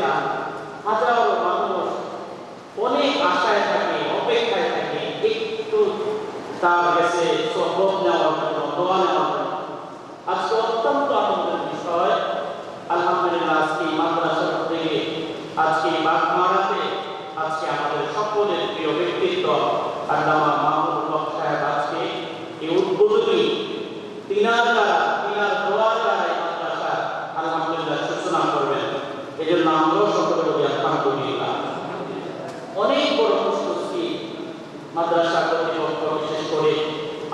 চান হাজারো মানুষ অনেক আশায় থাকে, অপেক্ষায় থাকে, একটু তার কাছে সহব নেওয়ার জন্য, দোয়া নেওয়ার আজকে অত্যন্ত আনন্দের বিষয়। আলহামদুলিল্লাহ, আজকে এই মাদ্রাসার থেকে, আজকে বাগমারাতে, আজকে আমাদের সকলের প্রিয় ব্যক্তিত্ব আল্লামা মাহমুদ হক সাহেব আজকে এই উদ্বোধনী তিনার দ্বারা তিনার দোয়ার দ্বারা এই মাদ্রাসা আলহামদুলিল্লাহ সূচনা করবেন এই জন্য আমরাও সকলে বলি আলহামদুলিল্লাহ অনেক বড় খুশখুশি মাদ্রাসা কর্তৃপক্ষ, বিশেষ করে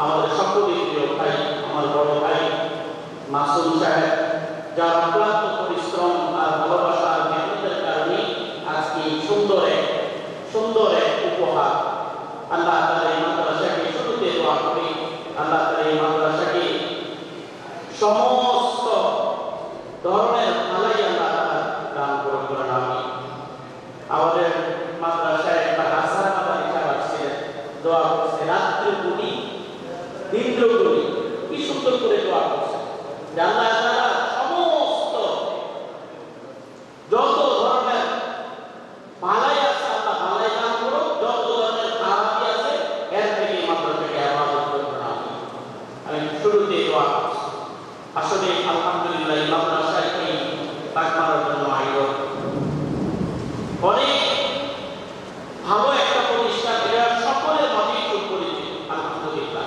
আমাদের সকলের প্রিয় ভাই, আমার বড় ভাই মাসুম সাহেব, যার অক্লান্ত পরিশ্রম আর ভালোবাসা আর মেহনতের কারণে আজকে সুন্দর এক সুন্দর এক উপহার আল্লাহ তাআলা এই মাদ্রাসাকে শুরুতে দোয়া করি আল্লাহ তাআলা এই মাদ্রাসাকে সমস্ত ধরনের ভালাই আল্লাহ তাআলা দান করে করেন আমি আমাদের মাদ্রাসায় একটা আসার মাদানি সাহেব ছিলেন দোয়া করছে রাত্রে গুলি তাআলা সমস্ত করো আসলে আলহামদুলিল্লাহ অনেক ভালো একটা প্রতিষ্ঠান এটা সকলের মতেই সুপরিচিত আলহামদুলিল্লাহ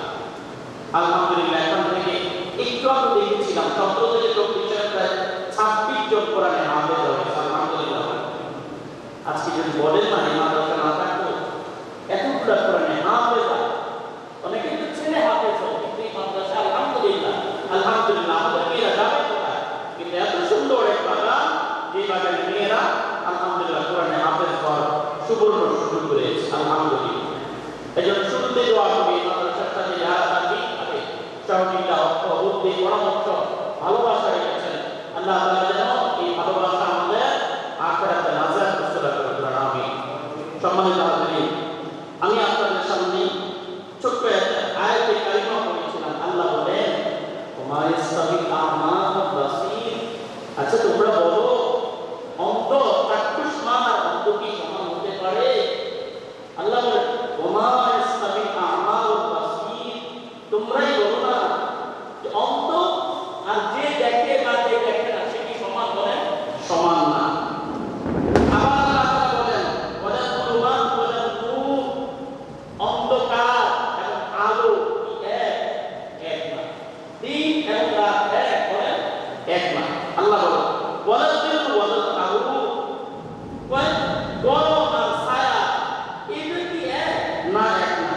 আলহামদুলিল্লাহ এখান থেকে একটু আগে দেখেছিলাম চন্দ্র থেকে চব্বিশের প্রায় জন কোরআনে হাফেজ আলহামদুলিল্লাহ আজকে যদি বলেন না এই মাদ্রাসা না থাকতো এতগুলা কোরআনে হাফেজ। অনেকে তো ছেলে হাফেজ কিন্তু এই মাদ্রাসা আলহামদুলিল্লাহ আলহামদুলিল্লাহ আমাদের মেয়েরা যাবে কোথায়। কিন্তু এত সুন্দর এক বাগান, যে বাগানে মেয়েরা আলহামদুলিল্লাহ কোরআনে হাফেজ হওয়ার সুবর্ণ সুযোগ রয়েছে আলহামদুলিল্লাহ। এই জন্য শুরুতে দোয়া করি এই সাথে যারা সার্বিকভাবে সহযোগিতা অর্থ বুদ্ধি পরামর্শ, ভালোবাসা রেখেছেন। আল্লাহ তাআলা যেন এই ভালোবাসা আমাদের আখেরাতে নাজাত রসুলা করে দেন আমিন সম্মানিত হাজিরিন আমি আপনাদের সামনে ছোট্ট একটা আয়াতে কারিমা পড়েছিলাম আল্লাহ বলেন ওমা ইস্তাবি আমা ওয়াল বাসীর আচ্ছা তোমরা বলো অন্ধ চাক্ষুষ্মান আর অন্ধ কি সমান হতে পারে আল্লাহ বলেন ওমা ইস্তাবি আমা ওয়াল বাসীর তোমরাই বলো না যে অন্ধ আর যে দেখে বা যে দেখে সমান না আবার আল্লাহ তাআলা বলেন ওয়ালা তুলুমান ওয়ালা নূর অন্ধকার এবং আলো কি এক এক না দিন এবং রাত এক বলেন এক না আল্লাহ বলেন ওয়ালা দিল ওয়ালা তাহু বলেন গরম আর ছায়া এদের কি এক না এক না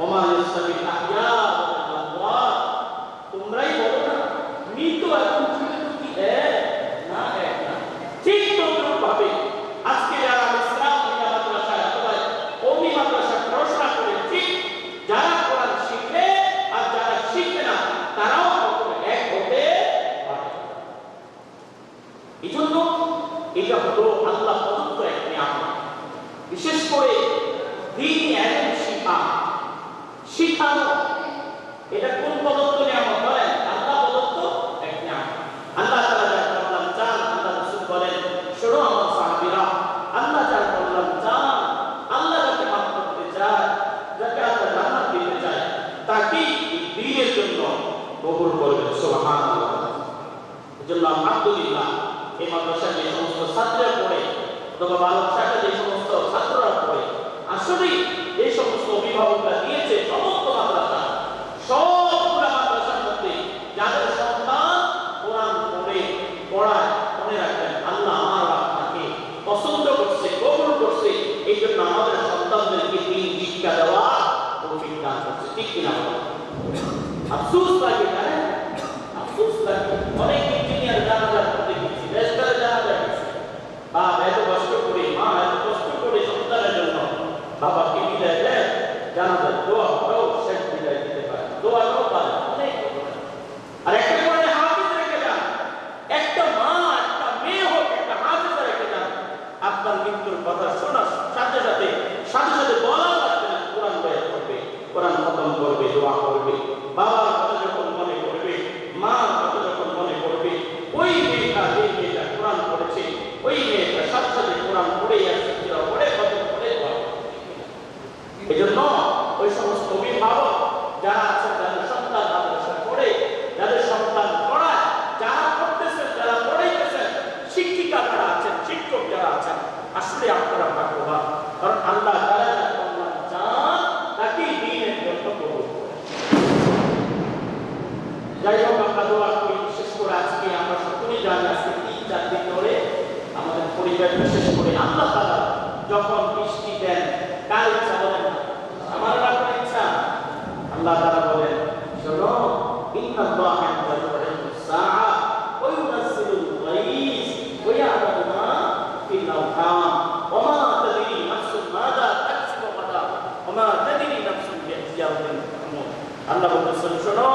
ওমা ইস্তাবি আহইয়া ওয়াল আমওয়াত তোমরাই বলো না মৃত এবং জীবিত কি এক না এক না ঠিক তদ্রুপ ভাবে আজকে যারা ইসলাম মিডিয়া মাদ্রাসায় অথবা কৌমি মাদ্রাসায় পড়াশোনা করে ঠিক যারা কোরআন শিখে আর যারা শিখে না তারাও কখনো এক হতে পারে এই জন্য এটা হলো আল্লাহ প্রদত্ত এক নিয়ামত বিশেষ করে দিন এলেম শিখা। শিখানো, এটা কোন প্রদত্ত নিয়ামত? বলেন বলেন, শোনো আমার সাহাবীরা চান যাকে মাফ করতে চায়, যাকে আল্লাহ জান্নাত দিতে চায় তাকে এই দ্বীনের জন্য কবুল করবেন। সুবহানাল্লাহ। এজন্য আলহামদুলিল্লাহ, এই মাদ্রাসায় যে সমস্ত ছাত্ররা পড়ে অথবা বালক শাখা যে সমস্ত ছাত্ররা আসলেই এই সমস্ত অভিভাবকরা দিয়েছে, সমস্ত মাদ্রাসা সবগুলা মাদ্রাসার মধ্যে যাদের সন্তান কোরআন পড়ে, পড়ায়, মনে রাখবেন, আল্লাহ আমার আপনাকে পছন্দ করছে, কবুল করছে এই জন্য আমাদের সন্তানদেরকে দিন শিক্ষা দেওয়া তৌফিক দান করছে। ঠিক কিনা? আফসোস লাগে, জানেন? আফসোস লাগে। অনেক আর একটা করে হাফিজ রেখে একটা মা একটা মেয়ে হোক একটা হাফিজ রেখে আপনার মৃত্যুর কথা শোনার সাথে সাথে সাথে সাথে বলা লাগবে না কোরআন করবে কোরআন খতম করবে, দোয়া যাই হোক, আমরা দোয়া করি বিশেষ করে আজকে আমরা সকলেই জানি, আজকে তিন চার দিন ধরে আমাদের পরিবার বিশেষ করে আল্লাহ তারা যখন বৃষ্টি দেন, কার ইচ্ছা বলেন? না আমার রাখার ইচ্ছা? আল্লাহ তারা বলেন, শোনো, ইন্নাল্লাহ আল্লাহ বলতেছেন, শোনো